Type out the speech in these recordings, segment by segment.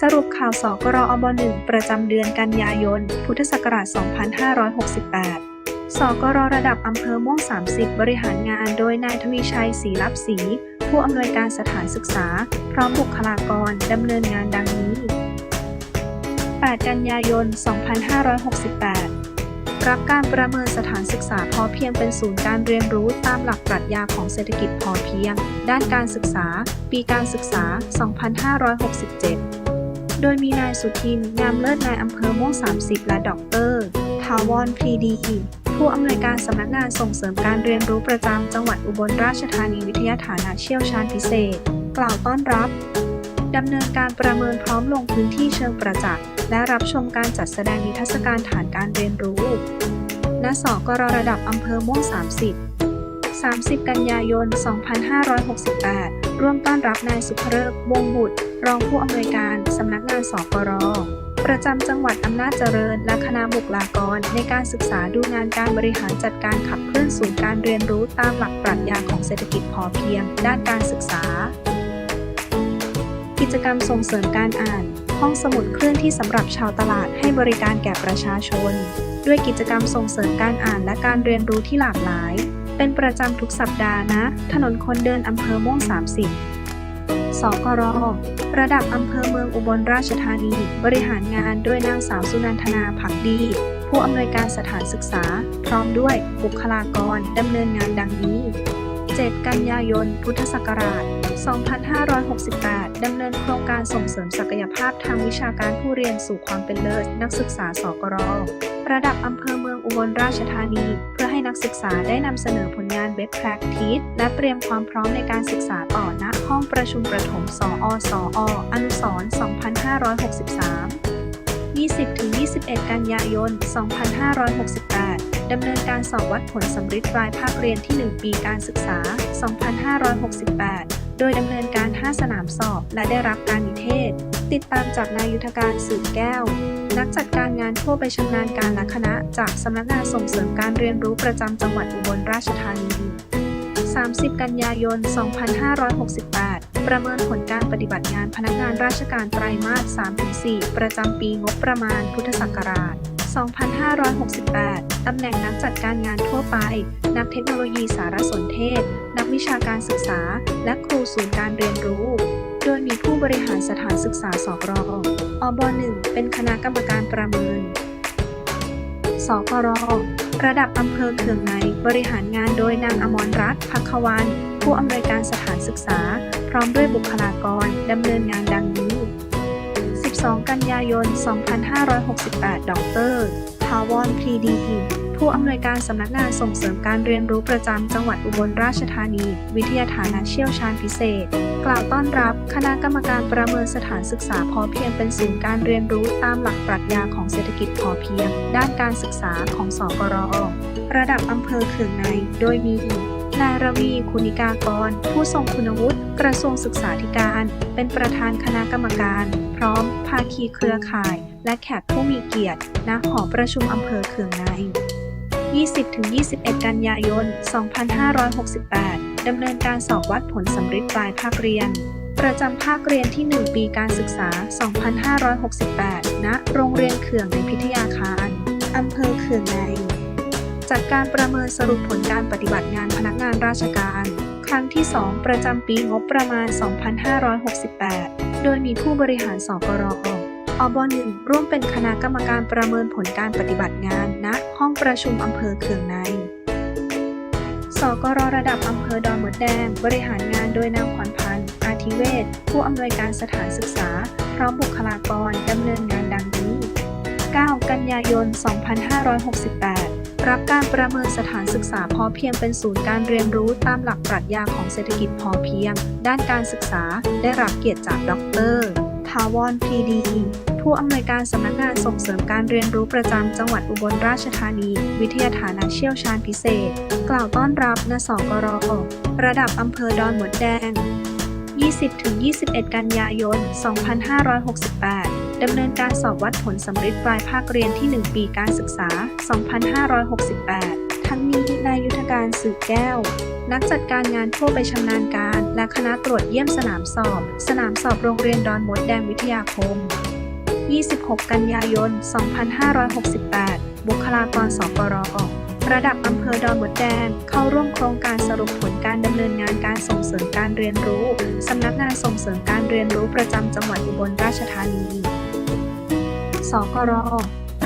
สรุปข่าวสกรอบ1ประจำเดือนกันยายน พุทธศักราช 2568 สกรระดับอำเภอม่วง 30 บริหารงานโดยนายทวีชัยศรีรับศรีผู้อำนวยการสถานศึกษา พร้อมบุคลากรดำเนินงานดังนี้ 8 กันยายน 2568 รับการประเมินสถานศึกษาพอเพียงเป็นศูนย์การเรียนรู้ตามหลักปรัชญาของเศรษฐกิจพอเพียง ด้านการศึกษา ปีการศึกษา 2567 โดยมีนายสุทิน งามเลิศนายอำเภอม่วง 30 และดอกเตอร์ทาวอนพรีดี ผู้อำนวยการสำนักงานส่งเสริมการเรียนรู้ประจำจังหวัดอุบลราชธานีวิทยาฐานะเชี่ยวชาญพิเศษ กล่าวต้อนรับดำเนินการประเมินพร้อมลงพื้นที่เชิงประจักษ์และรับชมการจัดแสดงนิทรรศการฐานการเรียนรู้ ณ สกรระดับอำเภอม่วง 30 30 กันยายน 2568 ร่วมต้อนรับนายสุภเริกษ์วงศ์บุตรรองผู้อำนวยการสำนักงานสกรประจำจังหวัดอำนาจเจริญ และคณะบุคลากร ในการศึกษาดูงานการบริหารจัดการขับเคลื่อนสู่การเรียนรู้ตามหลักปรัชญาของเศรษฐกิจพอเพียง ด้านการศึกษา กิจกรรมส่งเสริมการอ่าน ห้องสมุดเคลื่อนที่สำหรับชาวตลาดให้บริการแก่ประชาชน ด้วยกิจกรรมส่งเสริมการอ่านและการเรียนรู้ที่หลากหลาย เป็นประจำทุกสัปดาห์นะ ถนนคนเดินอำเภอม่วง 30 สกรระดับอำเภอเมืองอุบลราชธานี บริหารงานด้วยนางสาวสุนันทนาผักดี ผู้อำนวยการสถานศึกษา พร้อมด้วยบุคลากรดำเนินงานดังนี้ 7 กันยายน พุทธศักราช 2568 ดำเนินโครงการส่งเสริมศักยภาพทางวิชาการผู้เรียนสู่ความเป็นเลิศ นักศึกษา สกร ระดับอำเภอเมืองอุบลราชธานี เพื่อให้นักศึกษาได้นำเสนอผลงาน Best Practice และเตรียมความพร้อมในการศึกษาต่อณห้องประชุมประถม สอสออนุสรณ์2563 20-21 กันยายน 2568 ดำเนินการสอบวัดผลสำริดปลายภาคเรียนที่ 1 ปีการศึกษา 2568 โดยดำเนินการ 5 สนามสอบ และได้รับการนิเทศ ติดตามจากนายยุทธการสืบแก้ว นักจัดการงานทั่วไปชำนาญการและคณะ จากสำนักงานส่งเสริมการเรียนรู้ประจำจังหวัดอุบลราชธานี 30 กันยายน 2568 ประเมินผลการปฏิบัติงานพนักงานราชการไตรมาส 3-4 ประจำปีงบประมาณพุทธศักราช 2568 ตำแหน่งนักจัดการงานทั่วไป นักเทคโนโลยีสารสนเทศ วิชาการศึกษา และครูศูนย์การเรียนรู้ โดยมีผู้บริหารสถานศึกษาสกรออบ1เป็นคณะกรรมการประเมิน สกรอระดับอำเภอเคืองในบริหารงานโดยนางอมรรัตน์พักวัน ผู้อำนวยการสถานศึกษา พร้อมด้วยบุคลากรดำเนินงานดังนี้ 12 กันยายน 2568 ดรทาวอนพรีดี ผู้อำนวยการสำนักงานส่งเสริมการเรียนรู้ประจำจังหวัดอุบลราชธานี วิทยาฐานะเชี่ยวชาญพิเศษ กล่าวต้อนรับ คณะกรรมการประเมินสถานศึกษาพอเพียงเป็นศูนย์การเรียนรู้ตามหลักปรัชญาของเศรษฐกิจพอเพียง ด้านการศึกษาของสกรระดับอำเภอเคืองใน โดยมีนายระวีคุณิกากร ผู้ทรงคุณวุฒิกระทรวงศึกษาธิการ เป็นประธานคณะกรรมการ พร้อม ภาคีเครือข่าย และแขกผู้มีเกียรติณหอประชุมอำเภอเคืองใน 20-21 กันยายน 2568 ดำเนินการสอบวัดผลสำริดปลายภาคเรียน ประจำภาคเรียนที่ 1 ปีการศึกษา 2568 ณ โรงเรียนเคืองในพิทยาคารอำเภอเคืองในจัดการประเมินสรุปผลการปฏิบัติงานพนักงานราชการ ครั้งที่ 2 ประจำปีงบประมาณ 2568 โดยมีผู้บริหารสกรอ อบ1ร่วมเป็นคณะกรรมการประเมินผลการปฏิบัติงานณห้องประชุมอำเภอเคืองใน สกรระดับอำเภอดอนมดแดง บริหารงานโดยนางขวัญพันธ์อาทิเวศผู้อำนวยการสถานศึกษา พร้อมบุคลากรดำเนินงานดังนี้ 9 กันยายน 2568 รับการประเมินสถานศึกษาพอเพียงเป็นศูนย์การเรียนรู้ตามหลักปรัชญาของเศรษฐกิจพอเพียง ด้านการศึกษาได้รับเกียรติจากดรทาวอนพีดี ผู้อำนวยการสำนักงานส่งเสริมการเรียนรู้ประจำจังหวัดอุบลราชธานี วิทยาฐานะเชี่ยวชาญพิเศษ กล่าวต้อนรับนสกรอระดับอำเภอดอนหมดแดง 20-21 กันยายน 2568 ดำเนินการสอบวัดผลสำริดปลายภาคเรียนที่ 1 ปีการศึกษา 2568 ทั้งนี้นายยุทธการสืบแก้ว นักจัดการงานทั่วไปชำนาญการ และคณะตรวจเยี่ยมสนามสอบ สนามสอบโรงเรียนดอนมดแดงวิทยาคม 26 กันยายน 2568 บุคลากรสปรออกระดับอำเภอดอนมดแดงเข้าร่วมโครงการสรุปผลการดำเนินงานการส่งเสริมการเรียนรู้ สำนักงานส่งเสริมการเรียนรู้ประจำจังหวัดอุบลราชธานี สกร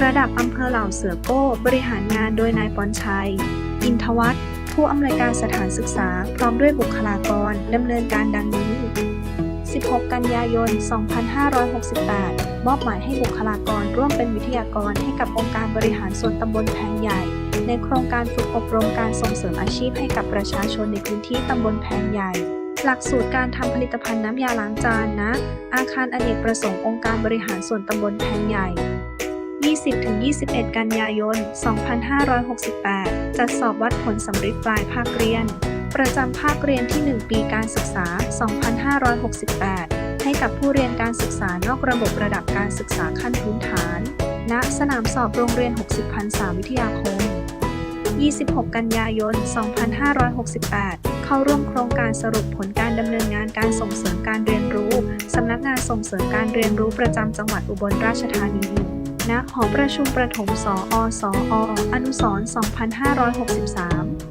ระดับอำเภอเหล่าเสือโก้บริหารงานโดยนายปอนชัย อินทวัฒน์ผู้อำนวยการสถานศึกษา พร้อมด้วยบุคลากรดำเนินการดังนี้ 16 กันยายน 2568 มอบหมายให้บุคลากรร่วมเป็นวิทยากรให้กับองค์การบริหารส่วนตำบลแพงใหญ่ ในโครงการฝึกอบรมการส่งเสริมอาชีพให้กับประชาชนในพื้นที่ตำบลแพงใหญ่ หลักสูตรการทำผลิตภัณฑ์น้ำยาล้างจานนะ อาคารอเนกประสงค์องค์การบริหารส่วนตำบลแพงใหญ่20-21 กันยายน 2568 จัดสอบวัดผลสำริดปลายภาคเรียน ประจำภาคเรียนที่ 1 ปีการศึกษา 2568 ให้กับผู้เรียนการศึกษานอกระบบระดับการศึกษาขั้นพื้นฐาน ณ สนามสอบโรงเรียน 60พันษาวิทยาคม 26 กันยายน 2568 เข้าร่วมโครงการสรุปผลการดำเนินงานการส่งเสริมการเรียนรู้สำนักงานส่งเสริมการเรียนรู้ประจำจังหวัดอุบลราชธานีณหอประชุมประถมสออสออนุสร2563